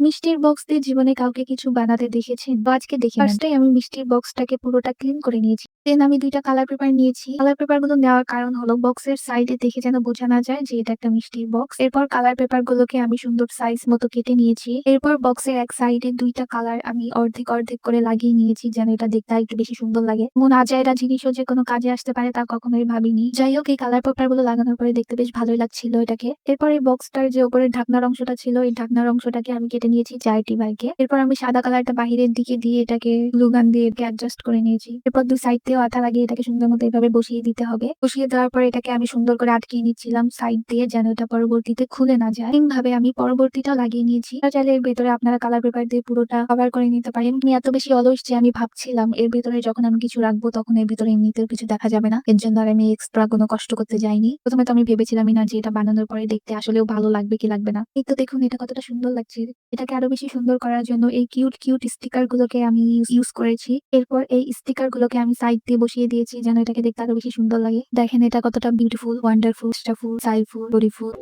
মিষ্টির বক্স দিয়ে জীবনে কাউকে কিছু বানাতে দেখেছেন? তো আজকে দেখে নেন। ফার্স্টেই আমি মিষ্টির বক্সটাকে পুরোটা ক্লিন করে নিয়েছি। দেন আমি দুইটা কালার পেপার নিয়েছি। কালার পেপারগুলো নেওয়ার কারণ হলো বক্সের সাইডে দেখে যেন বোঝা না যায় যে এটা একটা মিষ্টির বক্স। এরপর কালার পেপার গুলোকে আমি সুন্দর সাইজ মতো কেটে নিয়েছি। এরপর বক্সের এক সাইডে ২ টা কালার আমি অর্ধেক, অর্ধেক করে লাগিয়ে নিয়েছি যেন এটা দেখতে একটু বেশি সুন্দর লাগে। এমন আজাইরা জিনিসও যে কোনো কাজে আসতে পারে তা কখনোই ভাবিনি। যাই হোক এই কালার পেপারগুলো লাগানোর পরে দেখতে বেশ ভালোই লাগছিল এটাকে। এরপর এই বক্সটার যে উপরের ঢাকনার অংশটা ছিল এই ঢাকনার অংশটাকে আমি কেটে নিয়েছি চারটি ভাগে। এরপর আমি সাদা কালারটা বাহিরের দিকে দিয়ে এটাকে লুগান দিয়ে অ্যাডজাস্ট করে নিয়েছি। এরপর দু সাইড দিয়েও আঠা লাগিয়ে এটাকে সুন্দর মতো এভাবে বসিয়ে দিতে হবে। বসিয়ে দেওয়ার পর এটাকে আমি সুন্দর করে আটকিয়ে নিচ্ছিলাম সাইড দিয়ে যেন এটা পরবর্তীতে খুলে না যায়। এমনভাবে আমি পরবর্তীটাও লাগিয়ে নিয়েছি। চাইলে এর ভেতরে আপনারা কালার পেপার দিয়ে পুরোটা কভার করে নিতে পারেন। আমি এত বেশি অলস যে আমি ভাবছিলাম এর ভেতরে যখন আমি কিছু রাখব তখন এর ভেতরে এমনিতেও কিছু দেখা যাবে না। এর জন্য আর আমি এক্সট্রা কোনো কষ্ট করতে যাইনি। প্রথমে তো আমি ভেবেছিলামই না যে এটা বানানোর পরে দেখতে আসলেও ভালো লাগবে কি লাগবে না। এই তো দেখুন এটা কতটা সুন্দর লাগছে। এটাকে আরও বেশি সুন্দর করার জন্য এই কিউট, কিউট স্টিকার গুলোকে আমি ইউজ করেছি। এরপর এই স্টিকার গুলোকে আমি সাইড দিয়ে বসিয়ে দিয়েছি যেন এটাকে দেখতে আরও বেশি সুন্দর লাগে। দেখেন এটা কতটা beautiful, wonderful, stuffful, Saiful, bodyful.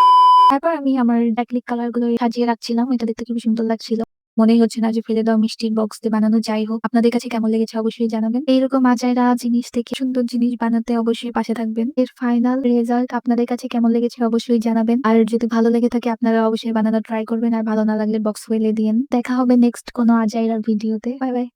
তারপর আমি আমার ডাকলিক কালারগুলো সাজিয়ে রাখছিলাম। এটা দেখতে খুবই সুন্দর লাগছিল। মনেই হচ্ছে না যে ফেলে দেওয়া মিষ্টির বক্স দিয়ে বানানো যাই হোক। আপনাদের কাছে কেমন লেগেছে অবশ্যই জানাবেন। এইরকম আচারা জিনিস থেকে সুন্দর জিনিস বানাতে অবশ্যই পাশে থাকবেন। এর ফাইনাল রেজাল্ট আপনাদের কাছে কেমন লেগেছে অবশ্যই জানাবেন। আর যদি ভালো লেগে থাকে আপনারা অবশ্যই বানানো ট্রাই করবেন। আর ভালো না লাগলে বক্স ফেলে দিয়েন। দেখা হবে নেক্সট কোনো আজাইরার ভিডিওতে। Bye bye.